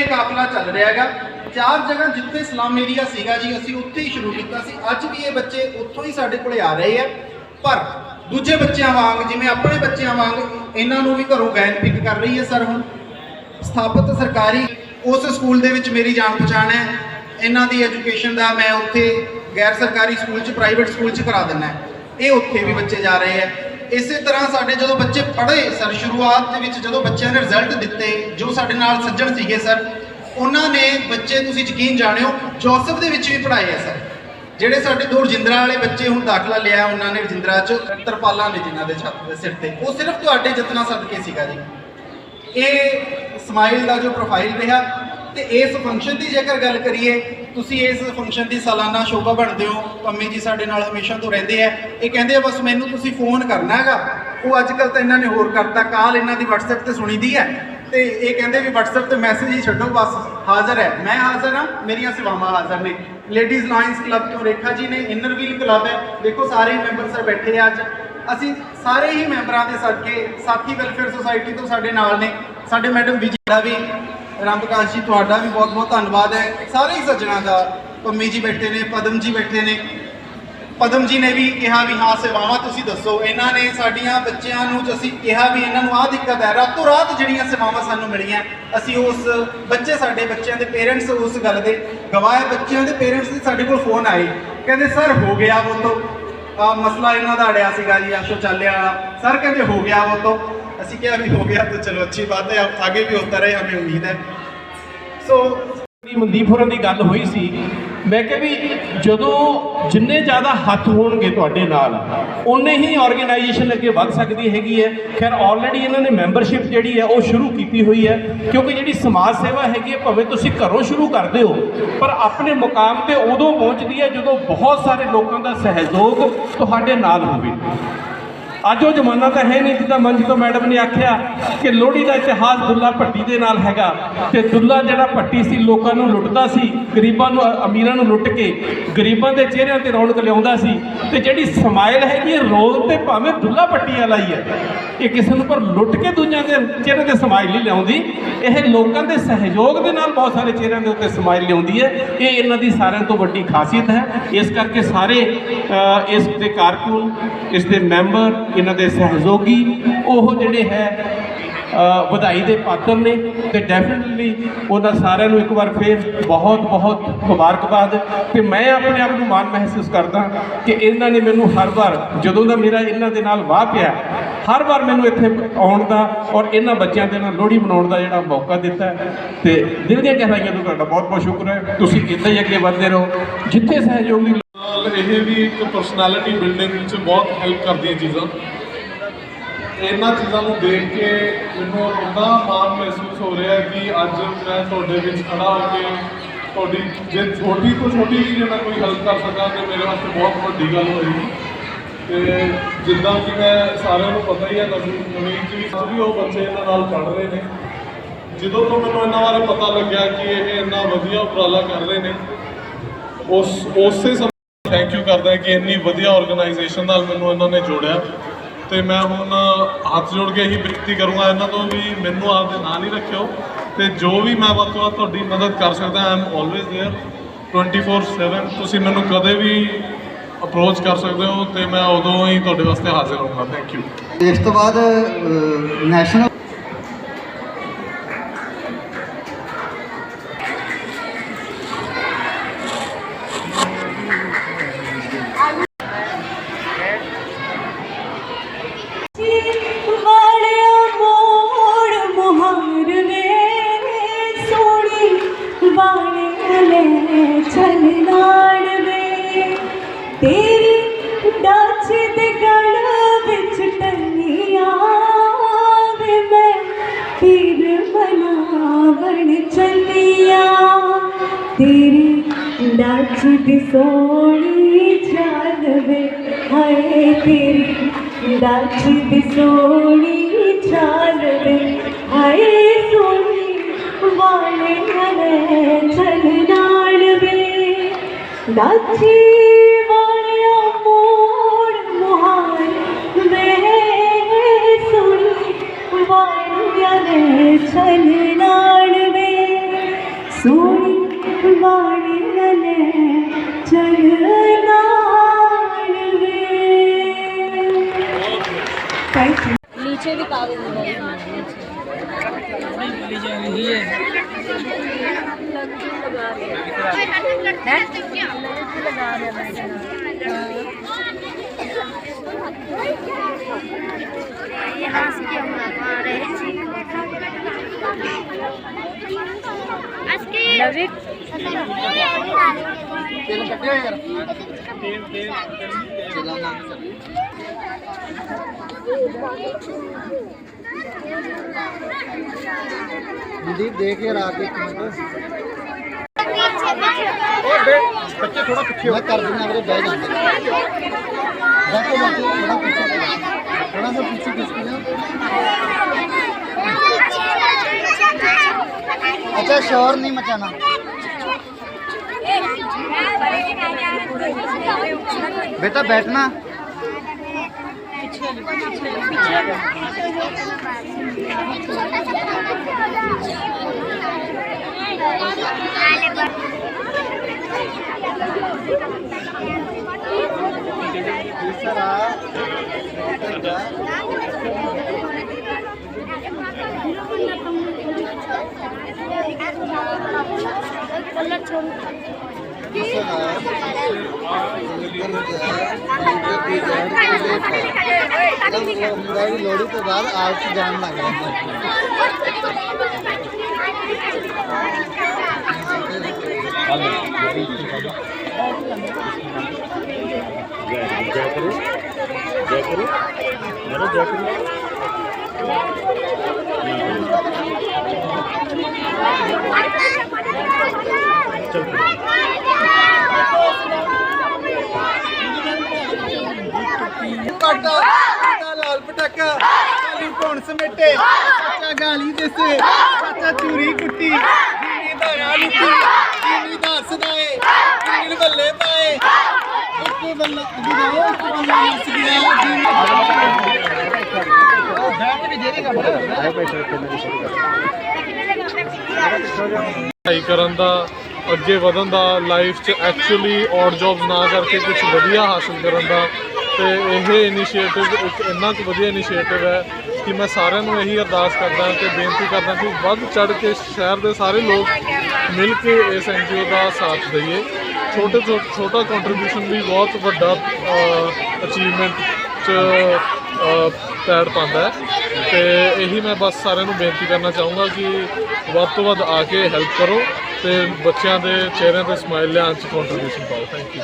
ਇਹ ਕਾਫਲਾ ਚੱਲ ਰਿਹਾ ਹੈਗਾ। ਚਾਰ ਜਗ੍ਹਾ ਜਿੱਥੇ ਇਸਲਾਮ ਏਰੀਆ ਸੀਗਾ ਜੀ, ਅਸੀਂ ਉੱਥੇ ਹੀ ਸ਼ੁਰੂ ਕੀਤਾ ਸੀ। ਅੱਜ ਵੀ ਇਹ ਬੱਚੇ ਉੱਥੋਂ ਹੀ ਸਾਡੇ ਕੋਲੇ ਆ ਰਹੇ ਆ। ਪਰ ਦੂਜੇ ਬੱਚਿਆਂ ਵਾਂਗ, ਜਿਵੇਂ ਆਪਣੇ ਬੱਚਿਆਂ ਵਾਂਗ, ਇਹਨਾਂ ਨੂੰ ਵੀ ਘਰੋਂ ਗੈਨ ਪਿਕ ਕਰ ਰਹੀ ਹੈ ਸਰ ਹੁਣ। ਸਥਾਪਿਤ ਸਰਕਾਰੀ, ਉਸ ਸਕੂਲ ਦੇ ਵਿੱਚ ਮੇਰੀ ਜਾਣ ਪਛਾਣ ਹੈ। ਇਹਨਾਂ ਦੀ ਐਜੂਕੇਸ਼ਨ ਦਾ ਮੈਂ ਉੱਥੇ ਗੈਰ ਸਰਕਾਰੀ ਸਕੂਲ 'ਚ, ਪ੍ਰਾਈਵੇਟ ਸਕੂਲ 'ਚ ਕਰਾ ਦਿੰਦਾ। ਇਹ ਉੱਥੇ ਵੀ ਬੱਚੇ ਜਾ ਰਹੇ ਆ ਇਸੇ ਤਰ੍ਹਾਂ ਸਾਡੇ ਜਦੋਂ ਬੱਚੇ ਪੜ੍ਹੇ ਸਰ, ਸ਼ੁਰੂਆਤ ਦੇ ਵਿੱਚ ਜਦੋਂ ਬੱਚਿਆਂ ਨੇ ਰਿਜ਼ਲਟ ਦਿੱਤੇ, ਜੋ ਸਾਡੇ ਨਾਲ ਸੱਜਣ ਸੀਗੇ ਸਰ, ਉਹਨਾਂ ਨੇ ਬੱਚੇ ਤੁਸੀਂ ਯਕੀਨ ਜਾਣਿਓ, ਜੋਸਫ ਦੇ ਵਿੱਚ ਵੀ ਪੜ੍ਹਾਏ ਆ ਸਰ। ਜਿਹੜੇ ਸਾਡੇ ਦੋ ਰਜਿੰਦਰਾ ਵਾਲੇ ਬੱਚੇ ਹੁਣ ਦਾਖਲਾ ਲਿਆ, ਉਹਨਾਂ ਨੇ ਰਜਿੰਦਰਾ 'ਚ ਤਰਪਾਲਾਂ ਨੇ ਜਿਨ੍ਹਾਂ ਦੇ ਛੱਤ ਦੇ ਸਿਰ ਤੇ। ਉਹ ਸਿਰਫ ਤੁਹਾਡੇ ਯਤਨਾਂ ਸਦਕੇ ਸੀਗਾ ਜੀ। ਇਹ ਸਮਾਈਲ ਦਾ ਜੋ ਪ੍ਰੋਫਾਈਲ ਰਿਹਾ, ਤੇ ਇਸ ਫੰਕਸ਼ਨ ਦੀ ਜੇਕਰ ਗੱਲ ਕਰੀਏ ਤੁਸੀਂ ਇਸ ਫੰਕਸ਼ਨ ਦੀ ਸਾਲਾਨਾ ਸ਼ੋਭਾ ਬਣਦੇ ਹੋ, ਪੰਮੀ ਜੀ ਸਾਡੇ ਨਾਲ ਹਮੇਸ਼ਾ ਤੋਂ ਰਹਿੰਦੇ ਆ। ਇਹ ਕਹਿੰਦੇ ਆ, ਬਸ ਮੈਨੂੰ ਤੁਸੀਂ ਫੋਨ ਕਰਨਾ ਹੈਗਾ। ਉਹ ਅੱਜ ਕੱਲ ਤਾਂ ਇਹਨਾਂ ਨੇ ਹੋਰ ਕਰਤਾ, ਕਾਲ ਇਹਨਾਂ ਦੀ WhatsApp ਤੇ ਸੁਣੀਦੀ ਹੈ। ਤੇ ਇਹ ਕਹਿੰਦੇ ਵੀ WhatsApp ਤੇ ਮੈਸੇਜ ਹੀ ਛੱਡੋ, ਬਸ ਹਾਜ਼ਰ ਹੈ। ਮੈਂ ਹਾਜ਼ਰ ਹਾਂ, ਮੇਰੀਆਂ ਸੇਵਾਵਾਂ ਹਾਜ਼ਰ ਨੇ। ਲੇਡੀਜ਼ ਲਾਇਨਸ ਕਲੱਬ ਤੋਂ ਰੇਖਾ ਜੀ ਨੇ ਇਨਰ ਵੀਲ ਕਲੱਬ ਹੈ। ਦੇਖੋ, ਸਾਰੇ ਮੈਂਬਰ ਸਰ ਬੈਠੇ ਆ ਅੱਜ। ਅਸੀਂ ਸਾਰੇ ਹੀ ਮੈਂਬਰਾਂ ਦੇ ਸਦਕੇ ਸਾਥੀ ਵੈਲਫੇਅਰ ਸੁਸਾਇਟੀ ਤੋਂ ਸਾਡੇ ਨਾਲ ਨੇ। ਸਾਡੇ ਮੈਡਮ ਵਿਜੇ ਦਾ ਰਾਮ ਪ੍ਰਕਾਸ਼ ਜੀ, ਤੁਹਾਡਾ ਵੀ ਬਹੁਤ ਬਹੁਤ ਧੰਨਵਾਦ ਹੈ। ਸਾਰੇ ਹੀ ਸੱਜਣਾ ਦਾ, ਪੰਮੀ ਜੀ ਬੈਠੇ ਨੇ, ਪਦਮ ਜੀ ਬੈਠੇ ਨੇ। ਪਦਮ ਜੀ ਨੇ ਵੀ ਕਿਹਾ ਵੀ, ਹਾਂ, ਸੇਵਾਵਾਂ ਤੁਸੀਂ ਦੱਸੋ। ਇਹਨਾਂ ਨੇ ਸਾਡੀਆਂ ਬੱਚਿਆਂ ਨੂੰ ਅਸੀਂ ਕਿਹਾ ਵੀ, ਇਹਨਾਂ ਨੂੰ ਆਹ ਦਿੱਕਤ ਹੈ, ਰਾਤੋਂ ਰਾਤ ਜਿਹੜੀਆਂ ਸੇਵਾਵਾਂ ਸਾਨੂੰ ਮਿਲੀਆਂ, ਅਸੀਂ ਉਸ ਬੱਚੇ, ਸਾਡੇ ਬੱਚਿਆਂ ਦੇ ਪੇਰੈਂਟਸ ਉਸ ਗੱਲ ਦੇ ਗਵਾਹ ਬੱਚਿਆਂ ਦੇ ਪੇਰੈਂਟਸ ਦੇ ਸਾਡੇ ਕੋਲ ਫੋਨ ਆਏ। ਕਹਿੰਦੇ, ਸਰ, ਹੋ ਗਿਆ ਉਹ ਤੋਂ। ਆ ਮਸਲਾ ਇਹਨਾਂ ਦਾ ਅੜਿਆ ਸੀਗਾ ਜੀ ਆਸ਼ੋ ਚਾਲਿਆ ਵਾਲਾ। ਸਰ ਕਹਿੰਦੇ ਹੋ ਗਿਆ ਉਹ ਤੋਂ। ਅਸੀਂ ਕਿਹਾ ਵੀ ਹੋ ਗਿਆ ਤਾਂ ਚਲੋ ਅੱਛੀ ਬਾਤ ਹੈ ਆਗੇ ਵੀ ਹੋਤਾ ਰਹੇ ਹਮੇ ਉਮੀਦ ਹੈ। ਸੋ ਮਨਦੀਪ ਹੋਰਾਂ ਦੀ ਗੱਲ ਹੋਈ ਸੀ ਮੈਂ ਕਿਹਾ ਵੀ ਜਦੋਂ ਜਿੰਨੇ ਜ਼ਿਆਦਾ ਹੱਥ ਹੋਣਗੇ ਤੁਹਾਡੇ ਨਾਲ ਉਨੇ ਹੀ ਆਰਗੇਨਾਈਜੇਸ਼ਨ ਅੱਗੇ ਵੱਧ ਸਕਦੀ ਹੈਗੀ ਹੈ। ਖੈਰ ਆਲਰੇਡੀ ਇਹਨਾਂ ਨੇ ਮੈਂਬਰਸ਼ਿਪ ਜਿਹੜੀ ਹੈ, ਉਹ ਸ਼ੁਰੂ ਕੀਤੀ ਹੋਈ ਹੈ। ਕਿਉਂਕਿ ਜਿਹੜੀ ਸਮਾਜ ਸੇਵਾ ਹੈਗੀ ਹੈ, ਭਾਵੇਂ ਤੁਸੀਂ ਘਰੋਂ ਸ਼ੁਰੂ ਕਰਦੇ ਹੋ, ਪਰ ਆਪਣੇ ਮੁਕਾਮ ਤੇ ਉਦੋਂ ਪਹੁੰਚਦੀ ਹੈ ਜਦੋਂ ਬਹੁਤ ਸਾਰੇ ਲੋਕਾਂ ਦਾ ਸਹਿਯੋਗ ਤੁਹਾਡੇ ਨਾਲ ਹੋਵੇ। ਅੱਜ ਉਹ ਜ਼ਮਾਨਾ ਤਾਂ ਹੈ ਨਹੀਂ ਜਿੱਦਾਂ ਮਨਜੀਤੋ ਮੈਡਮ ਨੇ ਆਖਿਆ ਕਿ ਲੋਹੜੀ ਦਾ ਇਤਿਹਾਸ ਦੁੱਲਾ ਭੱਟੀ ਦੇ ਨਾਲ ਹੈਗਾ। ਤੇ ਦੁੱਲਾ ਜਿਹੜਾ ਭੱਟੀ ਸੀ, ਲੋਕਾਂ ਨੂੰ ਲੁੱਟਦਾ ਸੀ, ਗਰੀਬਾਂ ਨੂੰ ਅਮੀਰਾਂ ਨੂੰ ਲੁੱਟ ਕੇ ਗਰੀਬਾਂ ਦੇ ਚਿਹਰਿਆਂ ਤੇ ਰੌਣਕ ਲਿਆਉਂਦਾ ਸੀ। ਤੇ ਜਿਹੜੀ ਸਮਾਈਲ ਹੈਗੀ ਹੈ, ਰੋਲ ਤੇ ਭਾਵੇਂ ਦੁੱਲਾ ਭੱਟੀ ਵਾਲਾ ਹੀ ਹੈ, ਇਹ ਕਿਸੇ ਨੂੰ ਪਰ ਲੁੱਟ ਕੇ ਦੂਜਿਆਂ ਦੇ ਚਿਹਰੇ ਤੇ ਸਮਾਈਲ ਨਹੀਂ ਲਿਆਉਂਦੀ। ਇਹ ਲੋਕਾਂ ਦੇ ਸਹਿਯੋਗ ਦੇ ਨਾਲ ਬਹੁਤ ਸਾਰੇ ਚਿਹਰਿਆਂ ਦੇ ਉੱਤੇ ਸਮਾਈਲ ਲਿਆਉਂਦੀ ਹੈ। ਇਹ ਇਹਨਾਂ ਦੀ ਸਾਰਿਆਂ ਤੋਂ ਵੱਡੀ ਖਾਸੀਅਤ ਹੈ। ਇਸ ਕਰਕੇ ਸਾਰੇ ਇਸ ਦੇ ਕਾਰਕੁਨ, ਇਸ ਦੇ ਮੈਂਬਰ ਇਹਨਾਂ ਦੇ ਸਹਿਯੋਗੀ ਉਹ ਜਿਹੜੇ ਹੈ ਵਧਾਈ ਦੇ ਪਾਤਰ ਨੇ ਤੇ ਡੈਫੀਨਿਟਲੀ ਉਹਨਾਂ ਸਾਰਿਆਂ ਨੂੰ ਇੱਕ ਵਾਰ ਫੇਰ ਬਹੁਤ ਬਹੁਤ ਮੁਬਾਰਕਬਾਦ ਤੇ ਮੈਂ ਆਪਣੇ ਆਪ ਨੂੰ ਮਾਣ ਮਹਿਸੂਸ ਕਰਦਾ ਕਿ ਇਹਨਾਂ ਨੇ ਮੈਨੂੰ ਹਰ ਵਾਰ ਜਦੋਂ ਦਾ ਮੇਰਾ ਇਹਨਾਂ ਦੇ ਨਾਲ ਵਾਹ ਪਿਆ, ਹਰ ਵਾਰ ਮੈਨੂੰ ਇੱਥੇ ਆਉਣ ਦਾ ਔਰ ਇਹਨਾਂ ਬੱਚਿਆਂ ਦੇ ਨਾਲ ਲੋਹੜੀ ਮਨਾਉਣ ਦਾ ਜਿਹੜਾ ਮੌਕਾ ਦਿੱਤਾ ਹੈ। ਤੇ ਦਿਲ ਦੀਆਂ ਗਹਿਰਾਈਆਂ ਤੋਂ ਤੁਹਾਡਾ ਬਹੁਤ ਬਹੁਤ ਸ਼ੁਕਰ ਹੈ ਤੁਸੀਂ ਇੱਦਾਂ ਹੀ ਅੱਗੇ ਵਧਦੇ ਰਹੋ ਜਿੱਥੇ ਸਹਿਯੋਗ ਦੀ ਨਾਲ ਇਹ ਵੀ ਇੱਕ ਪਰਸਨੈਲਿਟੀ ਬਿਲਡਿੰਗ ਵਿੱਚ ਬਹੁਤ ਹੈਲਪ ਕਰਦੀਆਂ ਚੀਜ਼ਾਂ। ਇਹਨਾਂ ਚੀਜ਼ਾਂ ਨੂੰ ਦੇਖ ਕੇ ਮੈਨੂੰ ਇੰਨਾ ਮਾਣ ਮਹਿਸੂਸ ਹੋ ਰਿਹਾ ਕਿ ਅੱਜ ਮੈਂ ਤੁਹਾਡੇ ਵਿੱਚ ਖੜਾ ਹੋ ਕੇ ਤੁਹਾਡੀ, ਜੇ ਛੋਟੀ ਤੋਂ ਛੋਟੀ ਵੀ ਜੇ ਮੈਂ ਕੋਈ ਹੈਲਪ ਕਰ ਸਕਾਂ ਤੇ ਮੇਰੇ ਵਾਸਤੇ ਬਹੁਤ ਵੱਡੀ ਗੱਲ ਹੋਏਗੀ। ਤੇ ਜਿੱਦਾਂ ਕਿ ਮੈਂ ਸਾਰਿਆਂ ਨੂੰ ਪਤਾ ਹੀ ਹੈ ਨਵੀਨ ਜੀ ਵੀ ਉਹ ਬੱਚੇ ਇਹਨਾਂ ਨਾਲ ਪੜ੍ਹ ਰਹੇ ਨੇ। ਜਦੋਂ ਤੋਂ ਮੈਨੂੰ ਇਹਨਾਂ ਬਾਰੇ ਪਤਾ ਲੱਗਿਆ ਕਿ ਇਹ ਇੰਨਾ ਵਧੀਆ ਉਪਰਾਲਾ ਕਰ ਰਹੇ ਨੇ, ਉਸ ਉਸੇ ਸਮੇਂ ਥੈਂਕ ਯੂ ਕਰਦਾ ਕਿ ਇੰਨੀ ਵਧੀਆ ਆਰਗੇਨਾਈਜੇਸ਼ਨ ਨਾਲ ਮੈਨੂੰ ਇਹਨਾਂ ਨੇ ਜੋੜਿਆ। ਤੇ ਮੈਂ ਹੁਣ ਹੱਥ ਜੋੜ ਕੇ ਹੀ ਬੇਨਤੀ ਕਰੂੰਗਾ, ਇਹਨਾਂ ਤੋਂ ਵੀ ਮੈਨੂੰ ਆਪਦੇ ਨਾਲ ਹੀ ਰੱਖਿਓ। ਤੇ ਜੋ ਵੀ ਮੈਂ ਵੱਧ ਤੋਂ ਵੱਧ ਤੁਹਾਡੀ ਮਦਦ ਕਰ ਸਕਦਾ ਆਈ ਐਮ ਆਲਵੇਜ਼ ਦੇਅਰ 24/7 ਤੁਸੀਂ ਮੈਨੂੰ ਕਦੇ ਵੀ ਅਪਰੋਚ ਕਰ ਸਕਦੇ ਹੋ ਤੇ ਮੈਂ ਉਦੋਂ ਹੀ ਤੁਹਾਡੇ ਵਾਸਤੇ ਹਾਜ਼ਰ ਹੋਊਂਗਾ। ਥੈਂਕ ਯੂ ਇਸ ਤੋਂ ਬਾਅਦ ਨੈਸ਼ਨਲ ਤੇਰੀ ਡਾਚ ਦੇ ਗਲ ਵਿੱਚ ਟੰਗੀਆਂ ਵੇ ਮੈਂ ਪੀਰ ਮਨਾਵਣ ਚੱਲੀਆਂ। ਤੇਰੀ ਡਾਚ ਦੀ ਸੋਹਣੀ ਚਾਲ ਵੇ, ਹਾਏ ਤੇਰੀ ਡਾਚ ਦੀ ਸੋਹਣੀ ਚਾਲ ਵੇ, ਹਾਏ ਸੋਹਣੀ ਵਾਲੇ ਨਲੇ ਚਲ ਨਾਲ ਵੇ। ਡਾਚੀ नाडवे सोनी वाणी यहाँ से हम लगा रहे हैं। हाँ। ਮਨਦੀਪ ਦੇਖ ਕੇ ਰਾਤ ਦੇ ਇੱਕ ਮਿੰਟ। ਬੱਚੇ ਥੋੜਾ ਪਿੱਛੇ ਮੈਂ ਕਰ ਦਿੰਦਾ ਵੀਰੇ ਬਹਿ ਜਾਂਦੇ। ਬੈਠੋ ਬੈਠੋ ਥੋੜਾ ਪਿੱਛੇ ਥੋੜਾ ਸਾ ਪਿੱਛੇ ਖਿਸਕ ਜਾਓ अच्छा शोर नहीं मचाना। बेटा बैठना। ਲੋੜੀ ਤੋਂ ਬਾਅਦ ਆਪ ਚ ਜਾਣ ਲੱਗ ਜੈ ਕਰੋ ਜੈ ਕਰੋ ਜੈ ਕਰੋ। ਕਾਟਾ ਕਾਟਾ ਲਾਲ ਪਟਾਕਾ ਕਾਲੀ ਕੌਣ ਸਮੇਟੇ ਚਾਚਾ ਗਾਲੀ ਦੇਸੇ ਚਾਚਾ ਚੂਰੀ ਕੁੱਟੀ, ਜੀਨੀ ਦਾ ਰਾ ਲੁੱਟੀ, ਜੀਨੀ ਦਾ ਹੱਸਦਾ ਜੀਨੀ ਬੱਲੇ ਪਾਏ। ਇੱਕ ਬੱਲਾ ਗੁਦਾਓ ਇੱਕ ਬੱਲਾ ਹੱਸ ਗਿਆ ਜੀਨੀ ਬੈਠ ਵੀ ਦੇ ਦੇ ਪੜ੍ਹਾਈ ਕਰਨ ਦਾ, ਅੱਗੇ ਵਧਣ ਦਾ ਲਾਈਫ 'ਚ ਐਕਚੁਅਲੀ ਔਰ ਜੌਬਸ ਨਾ ਕਰਕੇ ਕੁਝ ਵਧੀਆ ਹਾਸਲ ਕਰਨ ਦਾ ਤੇ ਇਹ ਇਨੀਸ਼ੀਏਟਿਵ ਇੱਕ ਇੰਨਾ ਕੁ ਵਧੀਆ ਇਨੀਸ਼ੀਏਟਿਵ ਹੈ ਕਿ ਮੈਂ ਸਾਰਿਆਂ ਨੂੰ ਇਹੀ ਅਰਦਾਸ ਕਰਦਾ ਤੇ ਬੇਨਤੀ ਕਰਦਾ ਕਿ ਵੱਧ ਚੜ ਕੇ ਸ਼ਹਿਰ ਦੇ ਸਾਰੇ ਲੋਕ ਮਿਲ ਕੇ ਇਸ ਐਨਜੀਓ ਦਾ ਸਾਥ ਦਈਏ। ਛੋਟੇ ਛੋ- ਛੋਟਾ ਕੰਟਰੀਬਿਊਸ਼ਨ ਵੀ ਬਹੁਤ ਵੱਡਾ ਅਚੀਵਮੈਂਟ 'ਚ ਪੈੜ ਪਾਉਂਦਾ ਹੈ। ਤੇ ਇਹੀ ਮੈਂ ਬਸ ਸਾਰਿਆਂ ਨੂੰ ਬੇਨਤੀ ਕਰਨਾ ਚਾਹੂੰਗਾ ਕਿ ਵੱਧ ਤੋਂ ਵੱਧ ਆ ਕੇ ਹੈਲਪ ਕਰੋ ਤੇ ਬੱਚਿਆਂ ਦੇ ਚਿਹਰਿਆਂ ਤੇ ਸਮਾਈਲ ਲਿਆਉਣ 'ਚ ਕੰਟਰੀਬਿਊਸ਼ਨ ਪਾਓ। Thank you